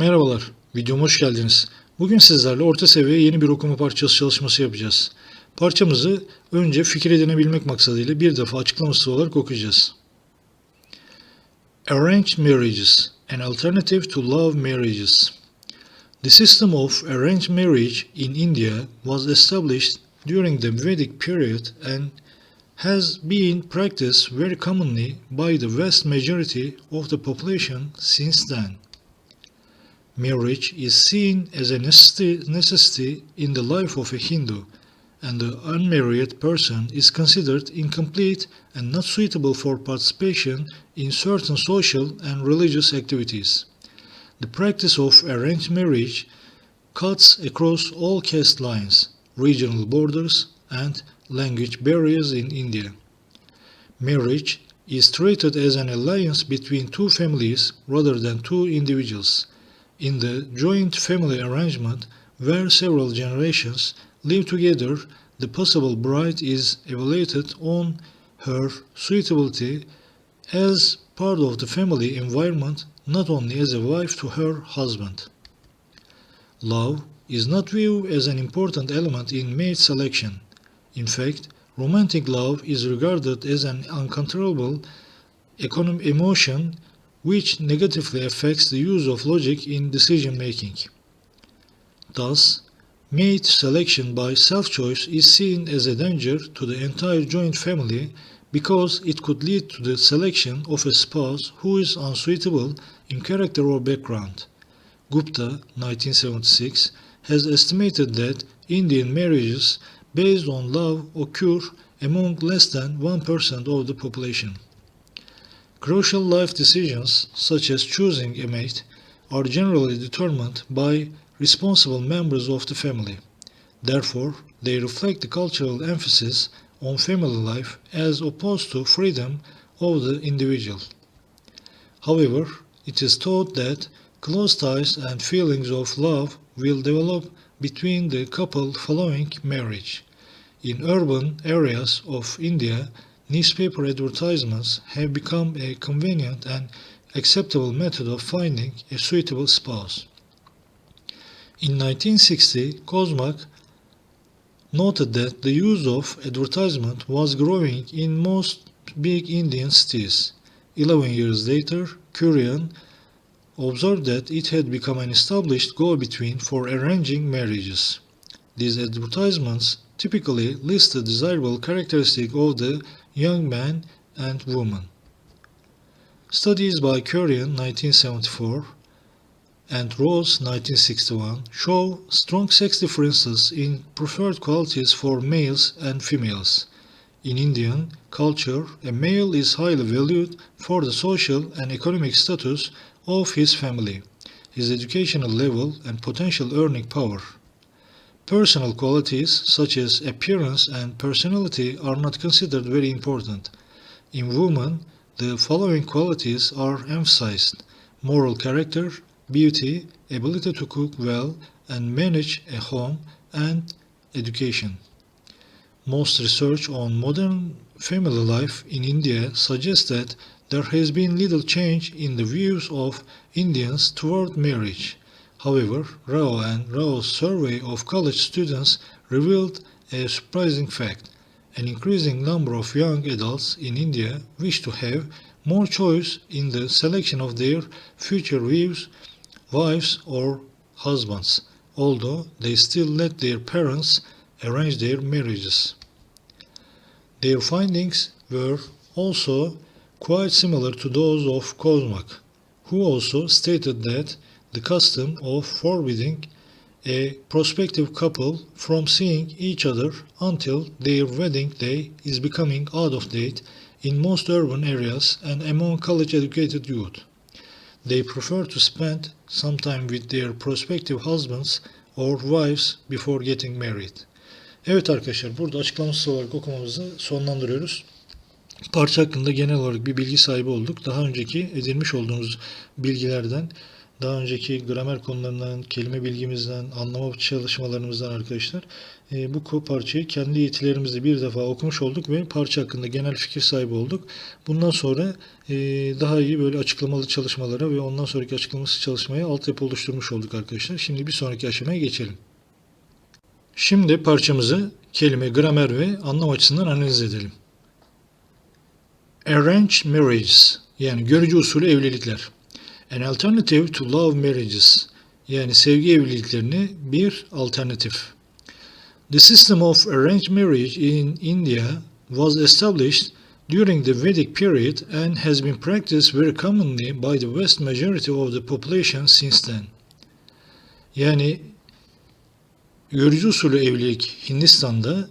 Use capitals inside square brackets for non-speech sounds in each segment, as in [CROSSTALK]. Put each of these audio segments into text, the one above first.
Merhabalar, videoma hoş geldiniz. Bugün sizlerle orta seviye yeni bir okuma parçası çalışması yapacağız. Parçamızı önce fikir edinebilmek maksadıyla bir defa açıklaması olarak okuyacağız. Arranged marriages, an alternative to love marriages. The system of arranged marriage in India was established during the Vedic period and has been practiced very commonly by the vast majority of the population since then. Marriage is seen as a necessity, in the life of a Hindu, and the unmarried person is considered incomplete and not suitable for participation in certain social and religious activities. The practice of arranged marriage cuts across all caste lines, regional borders, and language barriers in India. Marriage is treated as an alliance between two families rather than two individuals. In the joint family arrangement, where several generations live together, the possible bride is evaluated on her suitability as part of the family environment, not only as a wife to her husband. Love is not viewed as an important element in mate selection. In fact, romantic love is regarded as an uncontrollable emotion which negatively affects the use of logic in decision making. Thus, mate selection by self choice is seen as a danger to the entire joint family because it could lead to the selection of a spouse who is unsuitable in character or background. Gupta, 1976, has estimated that Indian marriages based on love occur among less than 1% of the population. Crucial life decisions, such as choosing a mate, are generally determined by responsible members of the family. Therefore, they reflect the cultural emphasis on family life as opposed to freedom of the individual. However, it is thought that close ties and feelings of love will develop between the couple following marriage. In urban areas of India, newspaper advertisements have become a convenient and acceptable method of finding a suitable spouse. In 1960, Kozmak noted that the use of advertisement was growing in most big Indian cities. Eleven years later, Kurian observed that it had become an established go-between for arranging marriages. These advertisements typically list the desirable characteristic of the young man and woman. Studies by Kurian 1974 and Rose 1961 show strong sex differences in preferred qualities for males and females. In Indian culture, a male is highly valued for the social and economic status of his family, his educational level, and potential earning power. Personal qualities such as appearance and personality are not considered very important. In women, the following qualities are emphasized moral character, beauty, ability to cook well and manage a home, and education. Most research on modern family life in India suggests that there has been little change in the views of Indians toward marriage. However, Rao and Rao's survey of college students revealed a surprising fact. An increasing number of young adults in India wish to have more choice in the selection of their future wives, wives or husbands, although they still let their parents arrange their marriages. Their findings were also quite similar to those of Kozmak, who also stated that the custom of forbidding a prospective couple from seeing each other until their wedding day is becoming out of date in most urban areas and among college educated youth. They prefer to spend some time with their prospective husbands or wives before getting married. Evet arkadaşlar burada açıklamasız olarak okumamızı sonlandırıyoruz. Parça hakkında genel olarak bir bilgi sahibi olduk. Daha önceki edinmiş olduğumuz bilgilerden daha önceki gramer konularından, kelime bilgimizden, anlama çalışmalarımızdan arkadaşlar e, bu parçayı kendi yetilerimizle bir defa okumuş olduk ve parça hakkında genel fikir sahibi olduk. Bundan sonra e, daha iyi böyle açıklamalı çalışmalara ve ondan sonraki açıklaması çalışmaya altyapı oluşturmuş olduk arkadaşlar. Şimdi bir sonraki aşamaya geçelim. Şimdi parçamızı kelime, gramer ve anlam açısından analiz edelim. Arranged marriages yani görücü usulü evlilikler. An alternative to love marriages yani sevgi evliliklerine bir alternatif. The system of arranged marriage in India was established during the Vedic period and has been practiced very commonly by the vast majority of the population since then. Yani görücü usulü evlilik Hindistan'da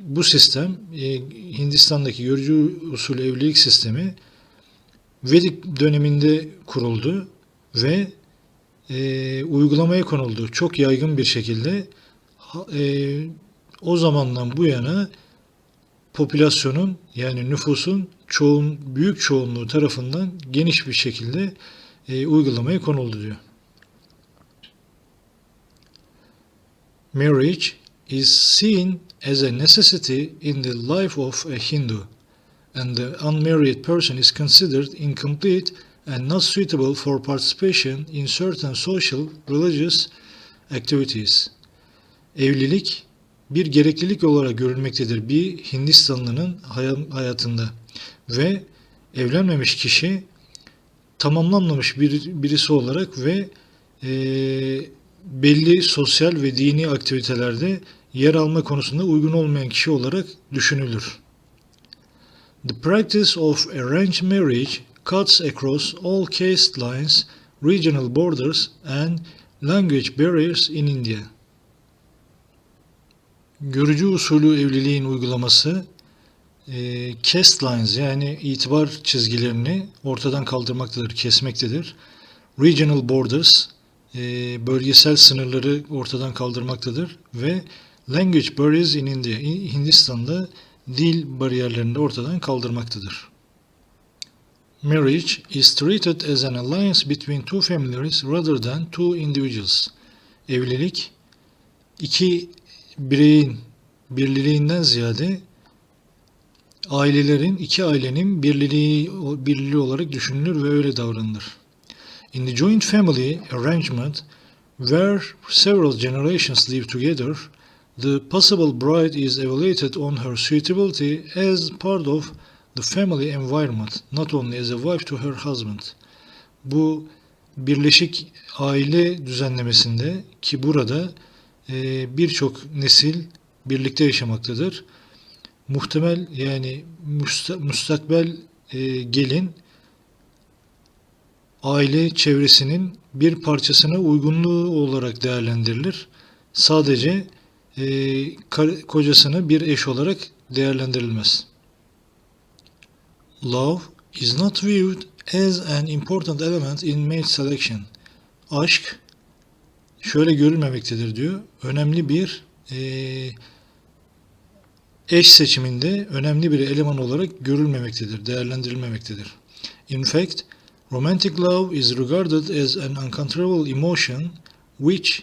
bu sistem e, Hindistan'daki görücü usulü evlilik sistemi Vedik döneminde kuruldu ve e, uygulamaya konuldu. Çok yaygın bir şekilde e, o zamandan bu yana popülasyonun yani nüfusun çoğun büyük çoğunluğu tarafından geniş bir şekilde e, uygulamaya konuldu diyor. Marriage is seen as a necessity in the life of a Hindu, and the unmarried person is considered incomplete and not suitable for participation in certain social, religious activities. Evlilik bir gereklilik olarak görülmektedir bir Hindistanlının hay- hayatında ve evlenmemiş kişi tamamlanmamış bir, birisi olarak ve eee belli sosyal ve dini aktivitelerde yer alma konusunda uygun olmayan kişi olarak düşünülür. The practice of arranged marriage cuts across all caste lines, regional borders and language barriers in India. Görücü usulü evliliğin uygulaması e, caste lines yani itibar çizgilerini ortadan kaldırmaktadır, kesmektedir. Regional borders e, bölgesel sınırları ortadan kaldırmaktadır ve language barriers in India Hindistan'da dil bariyerlerini de ortadan kaldırmaktadır. Marriage is treated as an alliance between two families rather than two individuals. Evlilik iki bireyin birliğinden ziyade ailelerin, iki ailenin birliği, birliği olarak düşünülür ve öyle davranılır. In the joint family arrangement, where several generations live together, the possible bride is evaluated on her suitability as part of the family environment, not only as a wife to her husband. Bu birleşik aile düzenlemesinde ki burada e, birçok nesil birlikte yaşamaktadır. Muhtemel yani müsta- müstakbel e, gelin aile çevresinin bir parçasına uygunluğu olarak değerlendirilir. Sadece e, kocasını bir eş olarak değerlendirilmez. Love is not viewed as an important element in mate selection. Aşk şöyle görülmemektedir diyor. Önemli bir e, eş seçiminde önemli bir eleman olarak görülmemektedir, değerlendirilmemektedir. In fact, romantic love is regarded as an uncontrollable emotion which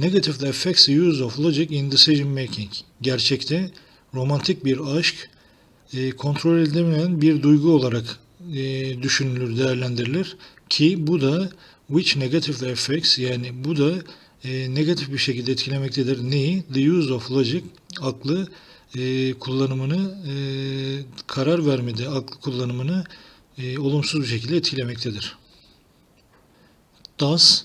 negatively affects the use of logic in decision making. Gerçekte romantik bir aşk e, kontrol edilemeyen bir duygu olarak e, düşünülür, değerlendirilir ki bu da which negatively affects yani bu da e, negatif bir şekilde etkilemektedir. Neyi? The use of logic, aklı e, kullanımını, e, karar vermede aklı kullanımını e, olumsuz bir şekilde etkilemektedir. Thus,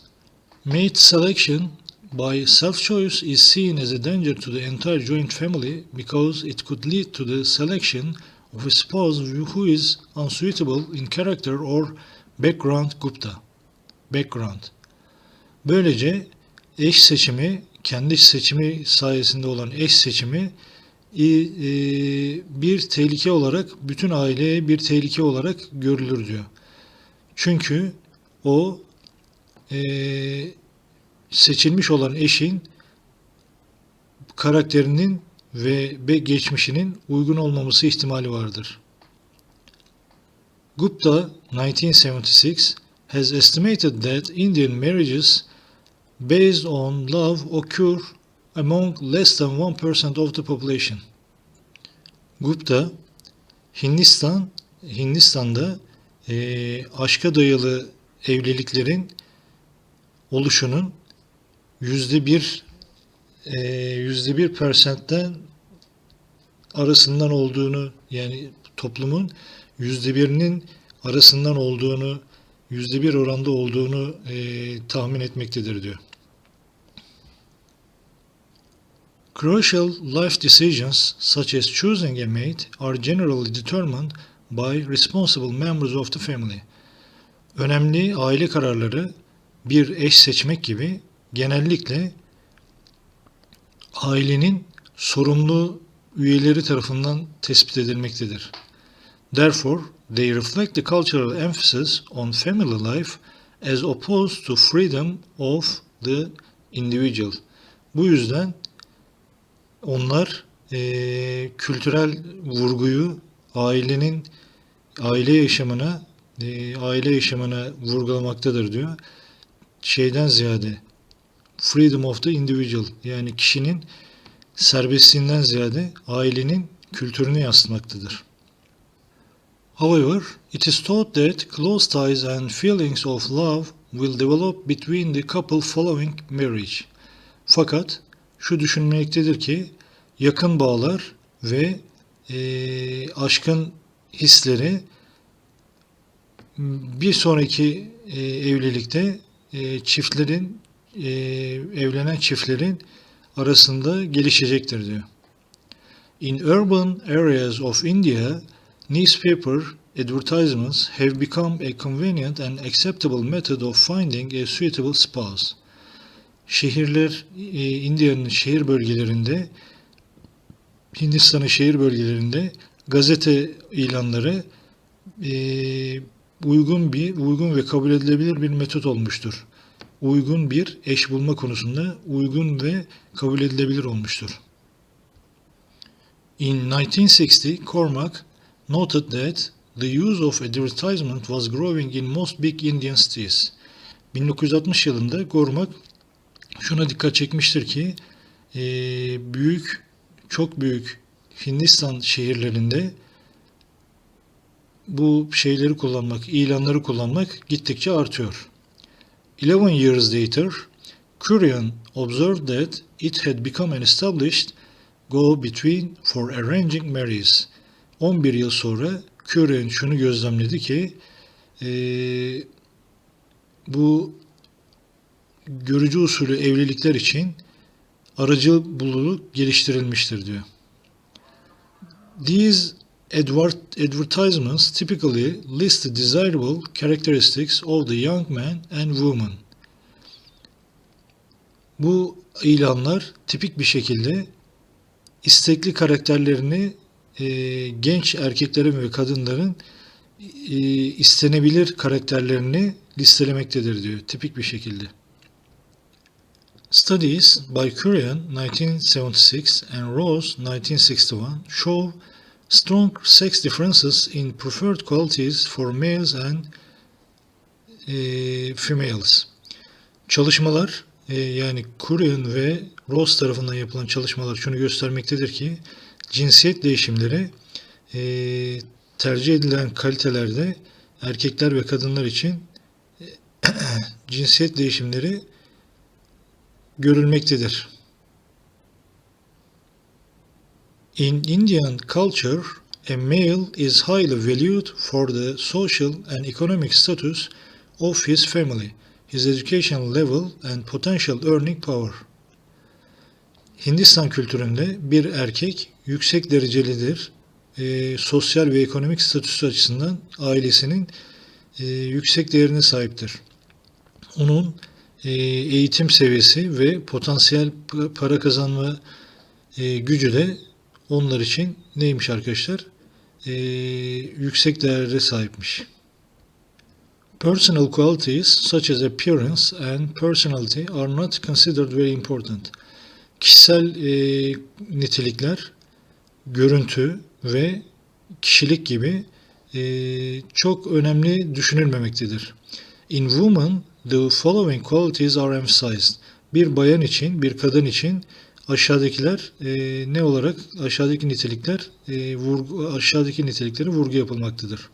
mate selection by self-choice is seen as a danger to the entire joint family because it could lead to the selection of a spouse who is unsuitable in character or background Gupta. Background. Böylece eş seçimi, kendi seçimi sayesinde olan eş seçimi e, e, bir tehlike olarak bütün aileye bir tehlike olarak görülür diyor. Çünkü o e, seçilmiş olan eşin karakterinin ve geçmişinin uygun olmaması ihtimali vardır. Gupta 1976 has estimated that Indian marriages based on love occur among less than 1% of the population. Gupta, Hindistan, Hindistan'da eee, aşka dayalı evliliklerin oluşunun yüzde bir eee, yüzde bir persentten arasından olduğunu yani toplumun yüzde birinin arasından olduğunu yüzde bir oranda olduğunu eee, tahmin etmektedir diyor. Crucial life decisions such as choosing a mate are generally determined by responsible members of the family. Önemli aile kararları bir eş seçmek gibi genellikle ailenin sorumlu üyeleri tarafından tespit edilmektedir. Therefore, they reflect the cultural emphasis on family life as opposed to freedom of the individual. Bu yüzden onlar eee, kültürel vurguyu ailenin aile yaşamına eee, aile yaşamına vurgulamaktadır diyor. Şeyden ziyade freedom of the individual yani kişinin serbestliğinden ziyade ailenin kültürünü yansıtmaktadır. However, it is taught that close ties and feelings of love will develop between the couple following marriage. Fakat şu düşünmektedir ki yakın bağlar ve eee, aşkın hisleri bir sonraki eee, evlilikte eee, çiftlerin eee, evlenen çiftlerin arasında gelişecektir diyor. In urban areas of India, newspaper advertisements have become a convenient and acceptable method of finding a suitable spouse. Şehirler, e, India'nın şehir bölgelerinde, Hindistan'ın şehir bölgelerinde gazete ilanları e, uygun bir, uygun ve kabul edilebilir bir metot olmuştur. Uygun bir eş bulma konusunda uygun ve kabul edilebilir olmuştur. In 1960, Cormack noted that the use of advertisement was growing in most big Indian cities. 1960 yılında Gormak şuna dikkat çekmiştir ki e, büyük, çok büyük Hindistan şehirlerinde bu şeyleri kullanmak, ilanları kullanmak gittikçe artıyor. 11 years later, Kurian observed that it had become an established go between for arranging marriages. 11 yıl sonra Kurian şunu gözlemledi ki eee, bu görücü usulü evlilikler için aracı bululuk geliştirilmiştir diyor. These advertisements typically list the desirable characteristics of the young man and woman. Bu ilanlar tipik bir şekilde istekli karakterlerini e, genç erkeklerin ve kadınların e, istenebilir karakterlerini listelemektedir diyor tipik bir şekilde. Studies by Kurian 1976 and Rose 1961 show strong sex differences in preferred qualities for males and e, females. Çalışmalar e, yani Kurian ve Rose tarafından yapılan çalışmalar şunu göstermektedir ki cinsiyet değişimleri e, tercih edilen kalitelerde erkekler ve kadınlar için e, [CLEARS THROAT] cinsiyet değişimleri görülmektedir. In Indian culture, a male is highly valued for the social and economic status of his family, his education level and potential earning power. Hindistan kültüründe bir erkek yüksek derecelidir. E, sosyal ve ekonomik statüsü açısından ailesinin e, yüksek değerine sahiptir. Onun e, eğitim seviyesi ve potansiyel para kazanma e, gücü de onlar için neymiş arkadaşlar? E, yüksek değerlere sahipmiş. Personal qualities such as appearance and personality are not considered very important. Kişisel e, nitelikler, görüntü ve kişilik gibi e, çok önemli düşünülmemektedir. In women, the following qualities are emphasized. Bir bayan için, bir kadın için aşağıdakiler e, ne olarak aşağıdaki nitelikler e, vurgu, aşağıdaki niteliklere vurgu yapılmaktadır.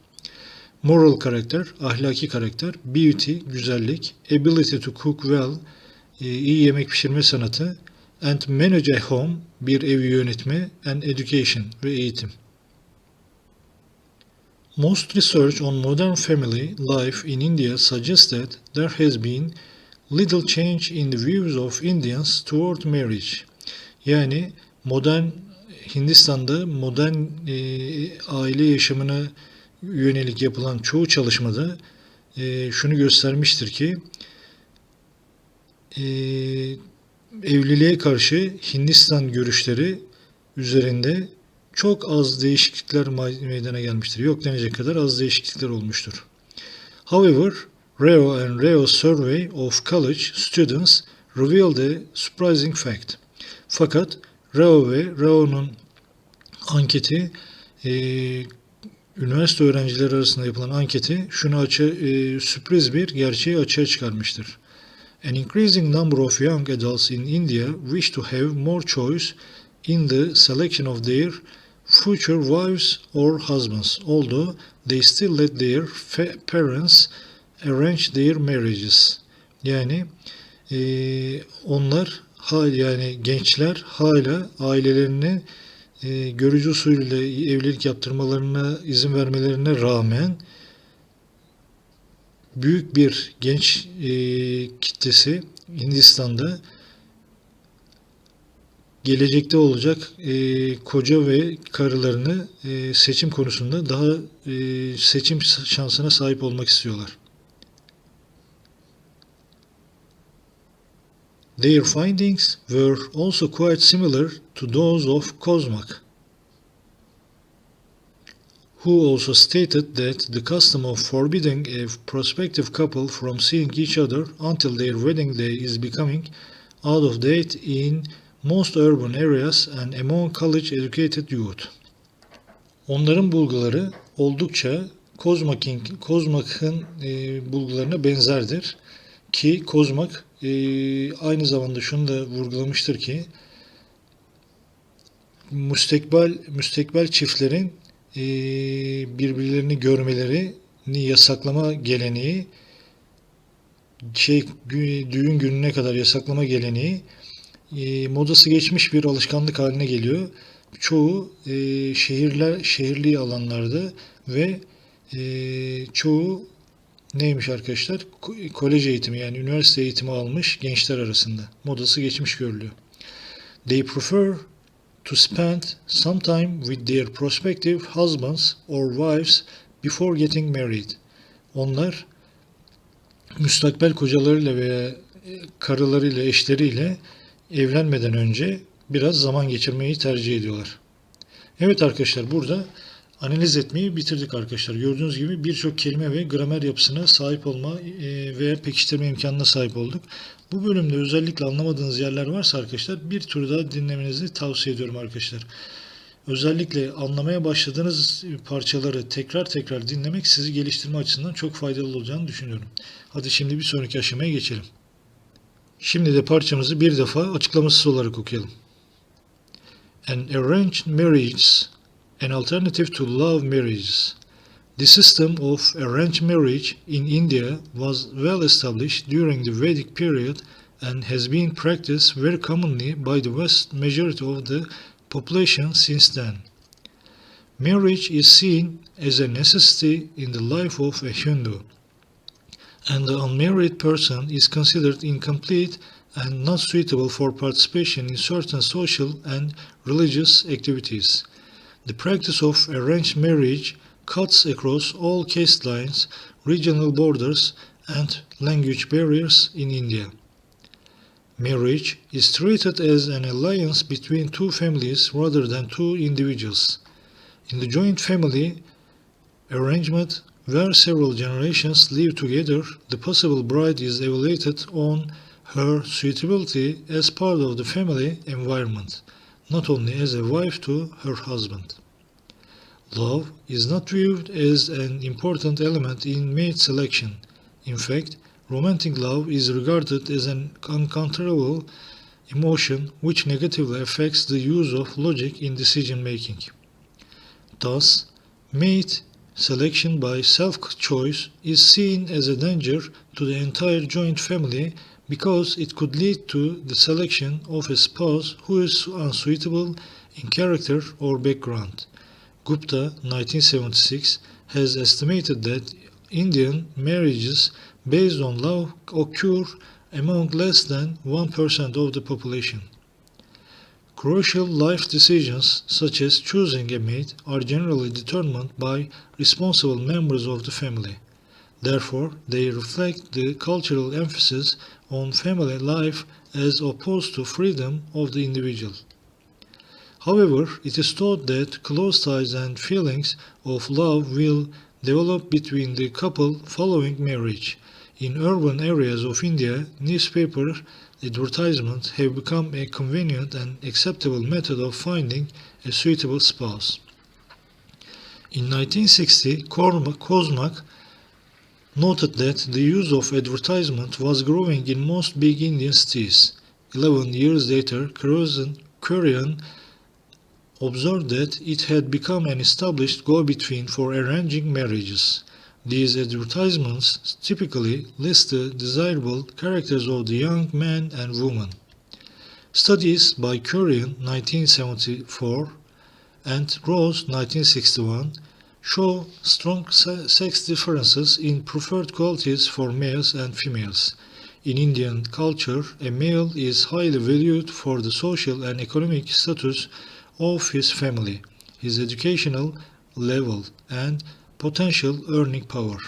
Moral karakter, ahlaki karakter, beauty, güzellik, ability to cook well, e, iyi yemek pişirme sanatı, and manage a home, bir evi yönetme, and education ve eğitim. Most research on modern family life in India suggests that there has been little change in the views of Indians toward marriage. Yani modern Hindistan'da modern e, aile yaşamına yönelik yapılan çoğu çalışmada e, şunu göstermiştir ki e, evliliğe karşı Hindistan görüşleri üzerinde çok az değişiklikler meydana gelmiştir. Yok denecek kadar az değişiklikler olmuştur. However, Reo and Reo survey of college students revealed a surprising fact. Fakat Reo ve Reo'nun anketi e, üniversite öğrencileri arasında yapılan anketi şunu açı, e, sürpriz bir gerçeği açığa çıkarmıştır. An increasing number of young adults in India wish to have more choice in the selection of their future wives or husbands, although they still let their parents arrange their marriages. Yani e, onlar hala yani gençler hala ailelerini e, görücü usulüyle evlilik yaptırmalarına izin vermelerine rağmen büyük bir genç e, kitlesi Hindistan'da gelecekte olacak e, koca ve karılarını e, seçim konusunda daha e, seçim şansına sahip olmak istiyorlar. Their findings were also quite similar to those of Kozmak, who also stated that the custom of forbidding a prospective couple from seeing each other until their wedding day is becoming out of date in most urban areas and among college-educated youth. Onların bulguları oldukça Kozmak'ın Kozmak'ın e, bulgularına benzerdir ki Kozmak e, aynı zamanda şunu da vurgulamıştır ki müstekbel müstekbel çiftlerin e, birbirlerini görmelerini yasaklama geleneği şey düğün gününe kadar yasaklama geleneği e, modası geçmiş bir alışkanlık haline geliyor. Çoğu e, şehirler şehirli alanlarda ve e, çoğu neymiş arkadaşlar? Kolej eğitimi yani üniversite eğitimi almış gençler arasında. Modası geçmiş görülüyor. They prefer to spend some time with their prospective husbands or wives before getting married. Onlar müstakbel kocalarıyla veya karılarıyla, eşleriyle evlenmeden önce biraz zaman geçirmeyi tercih ediyorlar. Evet arkadaşlar burada analiz etmeyi bitirdik arkadaşlar. Gördüğünüz gibi birçok kelime ve gramer yapısına sahip olma e, ve pekiştirme imkanına sahip olduk. Bu bölümde özellikle anlamadığınız yerler varsa arkadaşlar bir tur daha dinlemenizi tavsiye ediyorum arkadaşlar. Özellikle anlamaya başladığınız parçaları tekrar tekrar dinlemek sizi geliştirme açısından çok faydalı olacağını düşünüyorum. Hadi şimdi bir sonraki aşamaya geçelim. Şimdi de parçamızı bir defa açıklamasız olarak okuyalım. An arranged marriage, an alternative to love marriages. The system of arranged marriage in India was well established during the Vedic period and has been practiced very commonly by the vast majority of the population since then. Marriage is seen as a necessity in the life of a Hindu and the unmarried person is considered incomplete and not suitable for participation in certain social and religious activities. The practice of arranged marriage cuts across all caste lines, regional borders, and language barriers in India. Marriage is treated as an alliance between two families rather than two individuals. In the joint family arrangement, where several generations live together, the possible bride is evaluated on her suitability as part of the family environment, not only as a wife to her husband. Love is not viewed as an important element in mate selection, In fact, romantic love is regarded as an uncontrollable emotion which negatively affects the use of logic in decision making. Thus, mate selection by self-choice is seen as a danger to the entire joint family because it could lead to the selection of a spouse who is unsuitable in character or background. Gupta, 1976, has estimated that Indian marriages based on love occur among less than 1% of the population. Crucial life decisions, such as choosing a mate, are generally determined by responsible members of the family. Therefore, they reflect the cultural emphasis on family life as opposed to freedom of the individual. However, it is thought that close ties and feelings of love will develop between the couple following marriage. In urban areas of India, newspaper advertisements have become a convenient and acceptable method of finding a suitable spouse. In 1960, Cormac- noted that the use of advertisement was growing in most big Indian cities. Eleven years later, Kurian observed that it had become an established go-between for arranging marriages. These advertisements typically list the desirable characters of the young man and woman. Studies by Kurian 1974 and Rose 1961 show strong sex differences in preferred qualities for males and females. In Indian culture, a male is highly valued for the social and economic status of his family, his educational level, and potential earning power.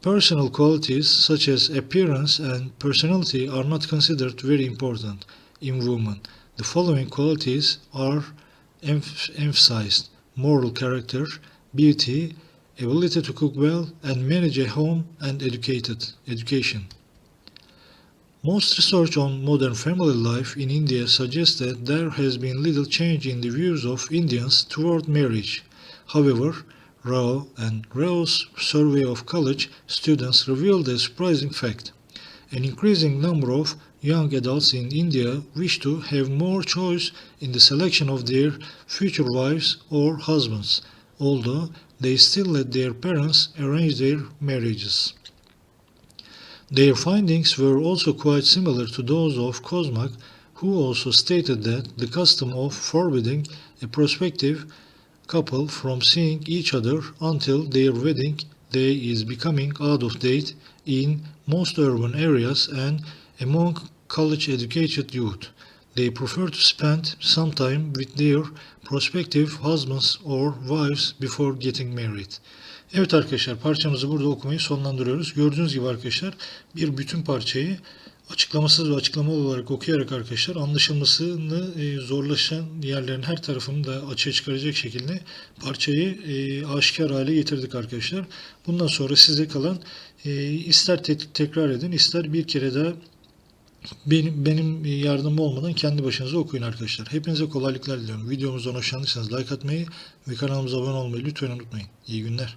Personal qualities such as appearance and personality are not considered very important in women. The following qualities are emph- emphasized moral character, beauty, ability to cook well, and manage a home and educated education. Most research on modern family life in India suggests that there has been little change in the views of Indians toward marriage. However, Rao and Rao's survey of college students revealed a surprising fact. An increasing number of young adults in India wish to have more choice in the selection of their future wives or husbands, although they still let their parents arrange their marriages. Their findings were also quite similar to those of Cosmac, who also stated that the custom of forbidding a prospective couple from seeing each other until their wedding day is becoming out of date in most urban areas and among college educated youth. They prefer to spend some time with their prospective husbands or wives before getting married. Evet arkadaşlar parçamızı burada okumayı sonlandırıyoruz. Gördüğünüz gibi arkadaşlar bir bütün parçayı açıklamasız ve açıklamalı olarak okuyarak arkadaşlar anlaşılmasını e, zorlaşan yerlerin her tarafını da açığa çıkaracak şekilde parçayı e, aşikar hale getirdik arkadaşlar. Bundan sonra size kalan e, ister te- tekrar edin ister bir kere daha benim, benim yardımım olmadan kendi başınıza okuyun arkadaşlar. Hepinize kolaylıklar diliyorum. Videomuzdan hoşlandıysanız like atmayı ve kanalımıza abone olmayı lütfen unutmayın. İyi günler.